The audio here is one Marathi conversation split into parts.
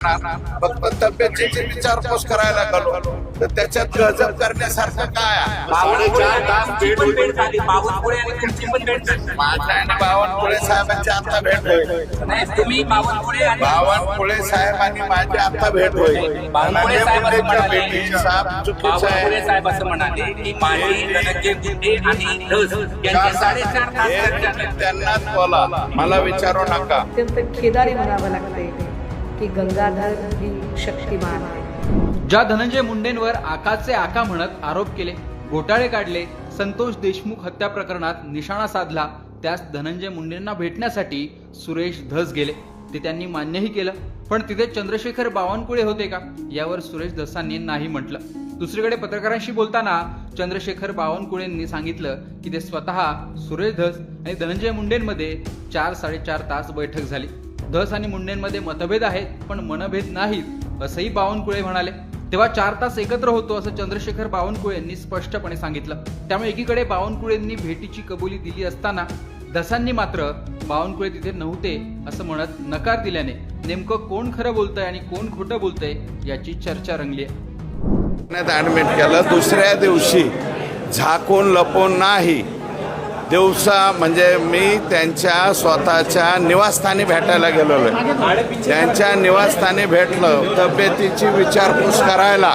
फक्त तब्येतीची विचारपूस करायला गेलो तर त्याच्यात गजब करण्यासारखं काय बावनकुळे साहेबांची आता भेट होईल. नाही तुम्ही बावनकुळे साहेब आणि माझी आता भेट होईल. बावनकुळे साहेब असं म्हणाले. भेटीची साप चुकीचं बावनकुळे आहे साहेब असं म्हणाले की. त्यांनाच बोला. मला विचारू नका. अत्यंत खेदारी म्हणावं लागते की गंगाधर ही शक्तिमान आहे ज्या धनंजय मुंडेंवर आकाचे आका म्हणत आरोप केले घोटाळे काढले संतोष देशमुख हत्या प्रकरणात निशाणा साधला त्यास धनंजय मुंडेंना भेटण्यासाठी सुरेश धस गेले. ते त्यांनी मान्यही केलं. पण तिथे चंद्रशेखर बावनकुळे होते का? यावर सुरेश धसांनी नाही म्हटलं. दुसरीकडे पत्रकारांशी बोलताना चंद्रशेखर बावनकुळेंनी सांगितलं की ते स्वतः सुरेश धस आणि धनंजय मुंडेंमध्ये चार साडेचार तास बैठक झाली. धस आणि मुंडेंमध्ये मतभेद आहेत पण मनभेद नाहीत असंही बावनकुळे म्हणाले. तेव्हा चार तास एकत्र होतो असं चंद्रशेखर बावनकुळे यांनी स्पष्टपणे सांगितलं. त्यामुळे एकीकडे बावनकुळेंनी भेटीची कबुली दिली असताना धसांनी मात्र बावनकुळे तिथे नव्हते असं म्हणत नकार दिल्याने नेमकं कोण खरं बोलतंय आणि कोण खोटं बोलतंय याची चर्चा रंगली आहे. ऍडमिट केलं दुसऱ्या दिवशी झाकून लपून नाही. दिवसा म्हणजे मी त्यांच्या स्वतःच्या निवासस्थानी भेटायला गेलेलो आहे. त्यांच्या निवासस्थानी भेटलं तब्येतीची विचारपूस करायला.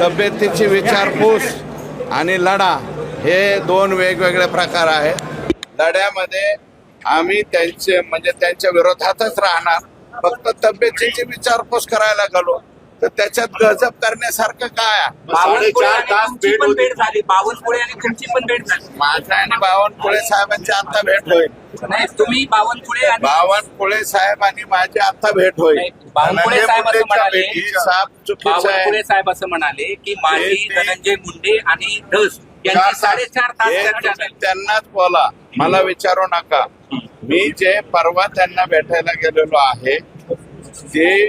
तब्येतीची विचारपूस आणि लढा हे दोन वेगवेगळे प्रकार आहेत. लढ्यामध्ये आम्ही त्यांचे म्हणजे त्यांच्या विरोधातच राहणार. फक्त तब्येतीची विचारपूस करायला गेलो. तर त्याच्यात गजब करण्यासारखं काय? बावनकुळे साडेचार आणि तास तुमची भेट पण होती. भेट झाली. बावनकुळे आणि तुमची पण भेट झाली. माझ्या आणि बावनकुळे साहेबांची आता भेट होईल. नाही तुम्ही बावनकुळे आणि बावनकुळे साहेब आणि माझी आता भेट होईल. नाही, बावनकुळे साहेब असं म्हणाले. चुकीचं बावनकुळे आहे साहेब असं म्हणाले की माझी ते- धनंजय मुंडे आणि धस यांची साडेचार तास हे चर्चा तुम्ही झाली. त्यांनाच बोला. मला विचारू नका. मी जे परवा त्यांना भेटायला गेलेलो आहे ते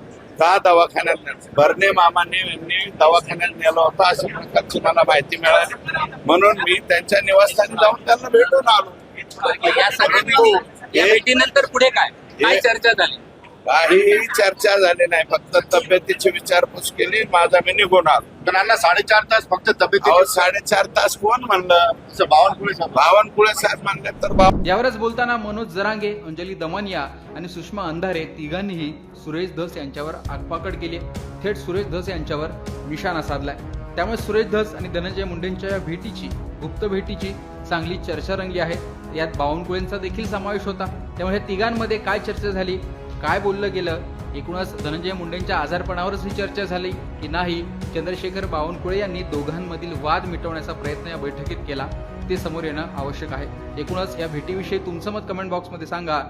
का दवाखान्यात भरणे मामांनी यांनी दवाखान्यात नेलं होतं. अशा प्रकारची मला माहिती मिळाली. म्हणून मी त्यांच्या निवासस्थानी जाऊन त्यांना भेटून आलो. या सगळ्या भेटीनंतर पुढे काय? काय हे- चर्चा झाली? काहीही चर्चा झाली नाही. फक्त तब्येतीची विचारपूस केली माझा मी निघून आलो. जणांना साडेचार तास फक्त अहो, तब्येत साडेचार तास कोण म्हणलं? बावनकुळे साहेब. बावनकुळे साहेब म्हणले तर बाव यावरच बोलताना मनोज जरांगे अंजली दमनिया आणि सुषमा अंधारे तिघांनीही सुरेश धस यांच्यावर आगपाकड केली. आहे. थेट सुरेश धस यांच्यावर निशाणा साधलाय. त्यामुळे सुरेश धस आणि धनंजय मुंडेंच्या या भेटीची गुप्त भेटीची चांगली चर्चा रंगली आहे. यात बावनकुळेंचा देखील समावेश होता. त्यामुळे या तिघांमध्ये काय चर्चा झाली? काय बोललं गेलं एकूणच धनंजय मुंडेंच्या आजारपणावरच ही चर्चा झाली की नाही चंद्रशेखर बावनकुळे यांनी दोघांमधील वाद मिटवण्याचा प्रयत्न या बैठकीत केला ते समोर येणं आवश्यक आहे. एकूणच या भेटीविषयी तुमचं मत कमेंट बॉक्समध्ये सांगा.